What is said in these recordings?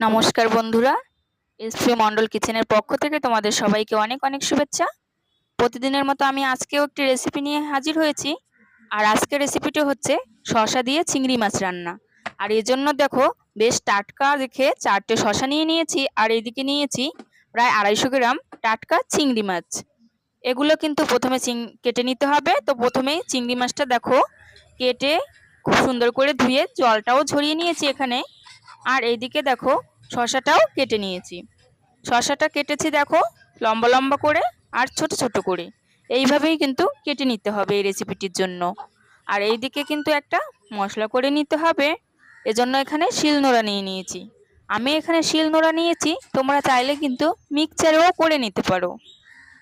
নমস্কার বন্ধুরা এসপি মন্ডল কিচেনের পক্ষ থেকে তোমাদের সবাইকে অনেক অনেক শুভেচ্ছা। প্রতিদিনের মতো আমি আজকেও একটি রেসিপি নিয়ে হাজির হয়েছি, আর আজকের রেসিপিটি হচ্ছে শশা দিয়ে চিংড়ি মাছ রান্না। আর এই জন্য দেখো, বেশ টাটকা দেখে চারটে শশা নিয়ে নিয়েছি, আর এইদিকে নিয়েছি প্রায় আড়াইশো গ্রাম টাটকা চিংড়ি মাছ। এগুলো কিন্তু প্রথমে চিং কেটে নিতে হবে। তো প্রথমেই চিংড়ি মাছটা দেখো, কেটে খুব সুন্দর করে ধুয়ে জলটাও ঝরিয়ে নিয়েছি এখানে। আর এইদিকে দেখো শশাটাও কেটে নিয়েছি। শশাটা কেটেছি দেখো লম্বা লম্বা করে আর ছোট ছোট করে। এইভাবেই কিন্তু কেটে নিতে হবে এই রেসিপিটির জন্য। আর এইদিকে কিন্তু একটা মশলা করে নিতে হবে। এজন্য এখানে শিলনোড়া নিয়ে নিয়েছি। আমি এখানে শিলনোড়া নিয়েছি, তোমরা চাইলে কিন্তু মিক্সচারেও করে নিতে পারো।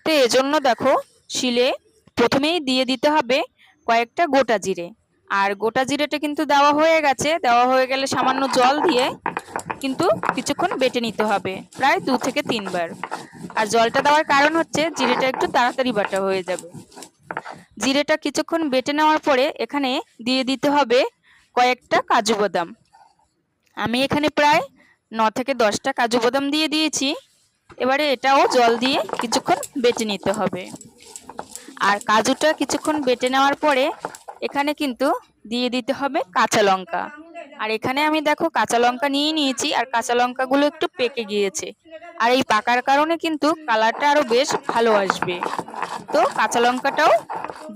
তো এজন্য দেখো শিলে প্রথমেই দিয়ে দিতে হবে কয়েকটা গোটা জিরে। আর গোটা জিরেটা কিন্তু দেওয়া হয়ে গেছে। দেওয়া হয়ে গেলে সামান্য জল দিয়ে কিন্তু কিছুক্ষণ বেটে নিতে হবে, প্রায় দু থেকে তিনবার। আর জলটা দেওয়ার কারণ হচ্ছে জিরেটা একটু তাড়াতাড়ি বাটা হয়ে যাবে। জিরেটা কিছুক্ষণ বেটে নেওয়ার পরে এখানে দিয়ে দিতে হবে কয়েকটা কাজু বাদাম। আমি এখানে প্রায় ন থেকে দশটা কাজু বাদাম দিয়ে দিয়েছি। এবারে এটাও জল দিয়ে কিছুক্ষণ বেটে নিতে হবে। আর কাজুটা কিছুক্ষণ বেটে নেওয়ার পরে এখানে কিন্তু দিয়ে দিতে হবে কাঁচা লঙ্কা। আর এখানে আমি দেখো কাঁচা লঙ্কা নিয়ে নিয়েছি, আর কাঁচা লঙ্কাগুলো একটু পেকে গিয়েছে। আর এই পাকার কারণে কিন্তু কালারটা আরও বেশ ভালো আসবে। তো কাঁচা লঙ্কাটাও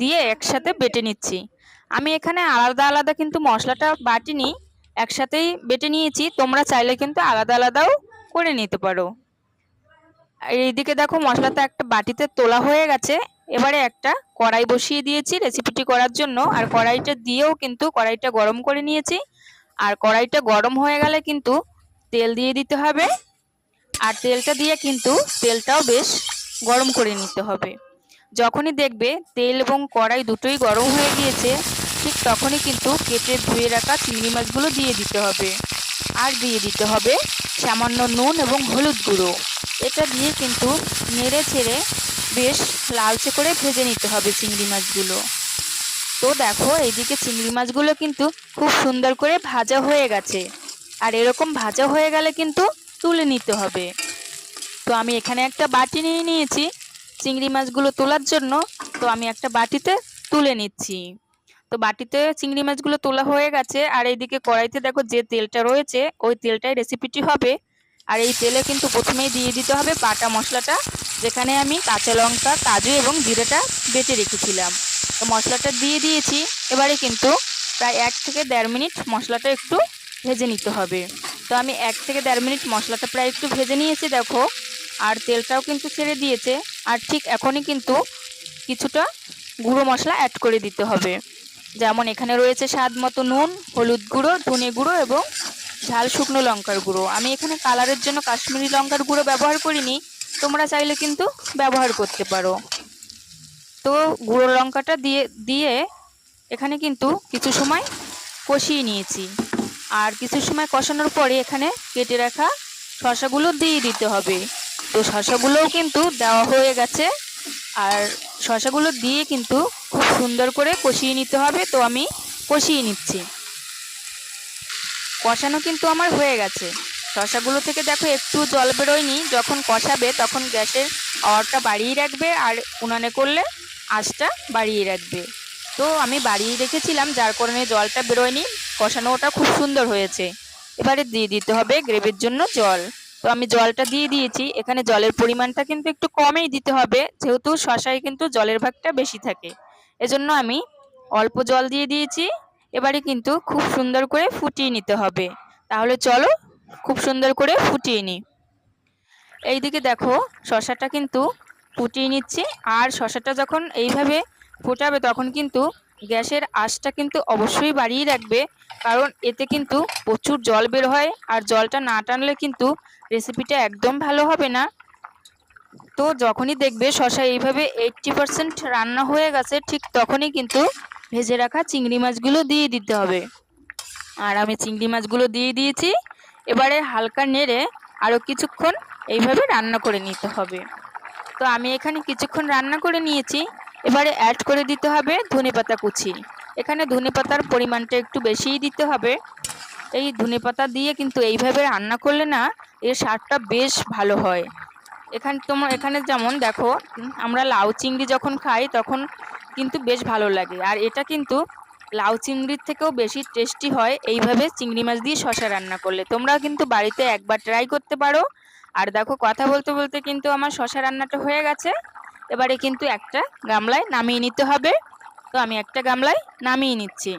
দিয়ে একসাথে বেটে নিচ্ছি। আমি এখানে আলাদা আলাদা কিন্তু মশলাটা বাটিনি, একসাথেই বেটে নিয়েছি। তোমরা চাইলে কিন্তু আলাদা আলাদাও করে নিতে পারো। এইদিকে দেখো মশলাটা একটা বাটিতে তোলা হয়ে গেছে। এবারে একটা কড়াই বসিয়ে দিয়েছি রেসিপিটি করার জন্য। আর কড়াইটা দিয়েও কিন্তু কড়াইটা গরম করে নিয়েছি। আর কড়াইটা গরম হয়ে গেলে কিন্তু তেল দিয়ে দিতে হবে। আর তেলটা দিয়ে কিন্তু তেলটাও বেশ গরম করে নিতে হবে। যখনই দেখবে তেল এবং কড়াই দুটোই গরম হয়ে গিয়েছে, ঠিক তখনই কিন্তু কেটে ধুয়ে রাখা চিংড়ি মাছগুলো দিয়ে দিতে হবে। আর দিয়ে দিতে হবে সামান্য নুন এবং হলুদ গুঁড়ো। এটা দিয়ে কিন্তু নেড়ে ছেড়ে বেশ লালচে করে ভেজে নিতে হবে চিংড়ি মাছগুলো। তো দেখো, এইদিকে চিংড়ি মাছগুলো কিন্তু খুব সুন্দর করে ভাজা হয়ে গেছে। আর এরকম ভাজা হয়ে গেলে কিন্তু তুলে নিতে হবে। তো আমি এখানে একটা বাটি নিয়ে নিয়েছি চিংড়ি মাছগুলো তোলার জন্য। তো আমি একটা বাটিতে তুলে নিচ্ছি। তো বাটিতে চিংড়ি মাছগুলো তোলা হয়ে গেছে। আর এইদিকে কড়াইতে দেখো যে তেলটা রয়েছে, ওই তেলটাই রেসিপিটি হবে। আর এই তেলে কিন্তু প্রথমেই দিয়ে দিতে হবে বাটা মশলাটা, যেখানে আমি কাঁচা লঙ্কা, কাজু এবং জিরেটা বেটে রেখেছিলাম। তো মশলাটা দিয়ে দিয়েছি, এবারে কিন্তু প্রায় এক থেকে দেড় মিনিট মশলাটা একটু ভেজে নিতে হবে। তো আমি এক থেকে দেড় মিনিট মশলাটা প্রায় একটু ভেজে নিয়েছি, দেখো। আর তেলটাও কিন্তু ছেড়ে দিয়েছে। আর ঠিক এখনই কিন্তু কিছুটা গুঁড়ো মশলা অ্যাড করে দিতে হবে। যেমন এখানে রয়েছে স্বাদ মতো নুন, হলুদ গুঁড়ো, ধনে গুঁড়ো এবং ঝাল শুকনো লঙ্কার গুঁড়ো। আমি এখানে কালারের জন্য কাশ্মীরি লঙ্কার গুঁড়ো ব্যবহার করিনি। তোমরা চাইলে কিন্তু ব্যবহার করতে পারো। তো গুঁড়ো লঙ্কাটা দিয়ে দিয়ে এখানে কিন্তু কিছু সময় কষিয়ে নিয়েছি। আর কিছু সময় কষানোর পরে এখানে কেটে রাখা শশাগুলো দিয়ে দিতে হবে। তো শশাগুলোও কিন্তু দেওয়া হয়ে গেছে। আর শশাগুলো দিয়ে কিন্তু খুব সুন্দর করে কষিয়ে নিতে হবে। তো আমি কষিয়ে নিচ্ছি। কষানো কিন্তু আমার হয়ে গেছে। শশাগুলো থেকে দেখো একটু জল বেরোয়নি। যখন কষাবে তখন গ্যাসের পাওয়ারটা বাড়িয়ে রাখবে আর উনানে করলে আঁচটা বাড়িয়ে রাখবে। তো আমি বাড়িয়ে রেখেছিলাম, যার কারণে জলটা বেরোয়নি। কষানোটা খুব সুন্দর হয়েছে। এবারে দিয়ে দিতে হবে গ্রেভির জন্য জল। তো আমি জলটা দিয়ে দিয়েছি। এখানে জলের পরিমাণটা কিন্তু একটু কমেই দিতে হবে, যেহেতু শশায় কিন্তু জলের ভাগটা বেশি থাকে। এজন্য আমি অল্প জল দিয়ে দিয়েছি। এবারে কিন্তু খুব সুন্দর করে ফুটিয়ে নিতে হবে। তাহলে চলো খুব সুন্দর করে ফুটিয়ে নিই। এইদিকে দেখো শশাটা কিন্তু ফুটিয়ে নিচ্ছি। আর শশাটা যখন এইভাবে ফোটাবে তখন কিন্তু গ্যাসের আঁচটা কিন্তু অবশ্যই বাড়িয়ে রাখবে। কারণ এতে কিন্তু প্রচুর জল বের হয় আর জলটা না টানলে কিন্তু রেসিপিটা একদম ভালো হবে না। তো যখনই দেখবে শশা এইভাবে এইটটি পারসেন্ট রান্না হয়ে গেছে, ঠিক তখনই কিন্তু ভেজে রাখা চিংড়ি মাছগুলো দিয়ে দিতে হবে। আর আমি চিংড়ি মাছগুলো দিয়ে দিয়েছি। এবারে হালকা নেড়ে আরও কিছুক্ষণ এইভাবে রান্না করে নিতে হবে। তো আমি এখানে কিছুক্ষণ রান্না করে নিয়েছি। এবারে অ্যাড করে দিতে হবে ধনে পাতা কুচি। এখানে ধনে পাতার পরিমাণটা একটু বেশিই দিতে হবে। এই ধনেপাতা দিয়ে কিন্তু এইভাবে রান্না করলে না এর স্বাদটা বেশ ভালো হয়। এখানে তোমার, এখানে যেমন দেখো, আমরা লাউ চিংড়ি যখন খাই তখন কিন্তু বেশ ভালো লাগে। আর এটা কিন্তু লাউ চিংড়ির থেকেও বেশি টেস্টি হয়। এইভাবে চিংড়ি মাছ দিয়ে শশা রান্না করলে। তোমরা কিন্তু বাড়িতে একবার ট্রাই করতে পারো। আর দেখো, কথা বলতে বলতে কিন্তু আমার শশা রান্নাটা হয়ে গেছে। এবারে কিন্তু একটা গামলায় নামিয়ে নিতে হবে। তো আমি একটা গামলায় নামিয়ে নিচ্ছি।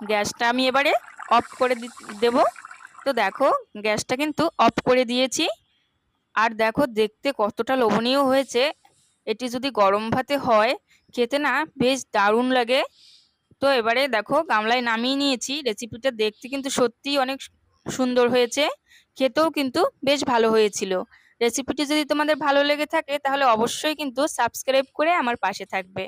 গ্যাসটা আমি এবারে অফ করে দেব। তো দেখো, গ্যাসটা কিন্তু অফ করে দিয়েছি। আর দেখো, দেখতে কতটা লোভনীয় হয়েছে। এটি যদি গরম ভাতে হয় খেতে না বেশ দারুণ লাগে। তো এবারে দেখো গামলায় নামিয়ে নিয়েছি। রেসিপিটা দেখতে কিন্তু সত্যি অনেক সুন্দর হয়েছে। খেতেও কিন্তু বেশ ভালো হয়েছিল। রেসিপিটি যদি তোমাদের ভালো লেগে থাকে তাহলে অবশ্যই কিন্তু সাবস্ক্রাইব করে আমার পাশে থাকবে।